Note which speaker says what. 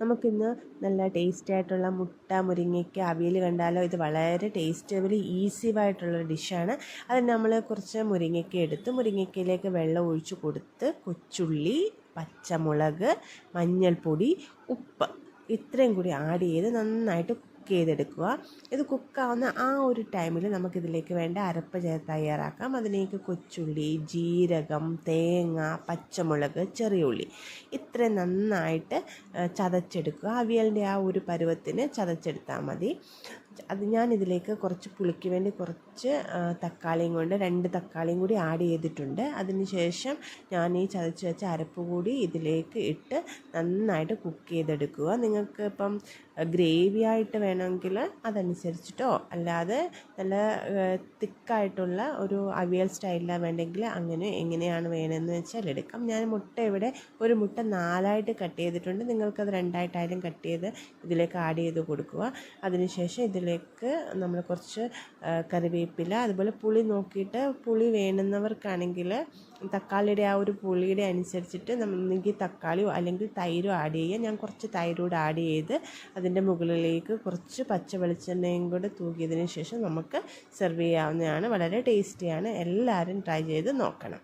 Speaker 1: നമുക്കിന്ന് നല്ല ടേസ്റ്റി ആയിട്ടുള്ള മുട്ട മുരിങ്ങയ്ക്ക അവിയൽ കണ്ടാലോ? ഇത് വളരെ ടേസ്റ്റബിൾ ഈസി ആയിട്ടുള്ള ഡിഷാണ് അത് നമ്മൾ കുറച്ച് മുരിങ്ങയ്ക്ക എടുത്ത് മുരിങ്ങയ്ക്കയിലേക്ക് വെള്ളം ഒഴിച്ച് കൊടുത്ത് കൊച്ചുള്ളി പച്ചമുളക് മഞ്ഞൾപ്പൊടി ഉപ്പ്. ഇത്രയും കൂടി ആഡ് ചെയ്ത് നന്നായിട്ട് കുക്ക് ചെയ്തെടുക്കുക. ഇത് കുക്കാവുന്ന ആ ഒരു ടൈമിൽ നമുക്കിതിലേക്ക് വേണ്ട അരപ്പ് ചേർത്ത് തയ്യാറാക്കാം. അതിലേക്ക് കൊച്ചുള്ളി ജീരകം തേങ്ങ പച്ചമുളക് ചെറിയ ഉള്ളി. ഇത്രയും നന്നായിട്ട് ചതച്ചെടുക്കുക. അവിയലിന്റെ ആ ഒരു പരുവത്തിന് ചതച്ചെടുത്താൽ മതി. അത് ഞാൻ ഇതിലേക്ക് കുറച്ച് പുളിക്ക് വേണ്ടി കുറച്ച് തക്കാളിയും കൊണ്ട് രണ്ട് തക്കാളിയും കൂടി ആഡ് ചെയ്തിട്ടുണ്ട്. അതിനുശേഷം ഞാൻ ഈ ചതച്ച് വെച്ച അരപ്പ് കൂടി ഇതിലേക്ക് ഇട്ട് നന്നായിട്ട് കുക്ക് ചെയ്തെടുക്കുക. നിങ്ങൾക്ക് ഇപ്പം ഗ്രേവി ആയിട്ട് വേണമെങ്കിൽ അതനുസരിച്ചിട്ടോ അല്ലാതെ നല്ല തിക്കായിട്ടുള്ള ഒരു അവിയൽ സ്റ്റൈലിലാണ് വേണ്ടെങ്കിൽ അങ്ങനെ എങ്ങനെയാണ് വേണമെന്ന് വെച്ചാൽ എടുക്കാം. ഞാൻ മുട്ട ഇവിടെ ഒരു മുട്ട നാലായിട്ട് കട്ട് ചെയ്തിട്ടുണ്ട്. നിങ്ങൾക്കത് രണ്ടായിട്ടായാലും കട്ട് ചെയ്ത് ഇതിലേക്ക് ആഡ് ചെയ്ത് കൊടുക്കുക. അതിനുശേഷം ഇതിലേക്ക് നമ്മൾ കുറച്ച് കറിവേപ്പില അതുപോലെ പുളി നോക്കിയിട്ട് പുളി വേണുന്നവർക്കാണെങ്കിൽ തക്കാളിയുടെ ആ ഒരു പുളിയുടെ അനുസരിച്ചിട്ട് നമ്മൾക്ക് തക്കാളിയോ അല്ലെങ്കിൽ തൈരോ ആഡ് ചെയ്യുക. ഞാൻ കുറച്ച് തൈരോട് ആഡ് ചെയ്ത് അതിന്റെ മുകളിലേക്ക് കുറച്ച് പച്ച വെളിച്ചെണ്ണയും കൂടി തൂക്കിയതിന് ശേഷം നമുക്ക് സെർവ് ചെയ്യാവുന്നതാണ്. വളരെ ടേസ്റ്റിയാണ് എല്ലാവരും ട്രൈ ചെയ്ത് നോക്കണം.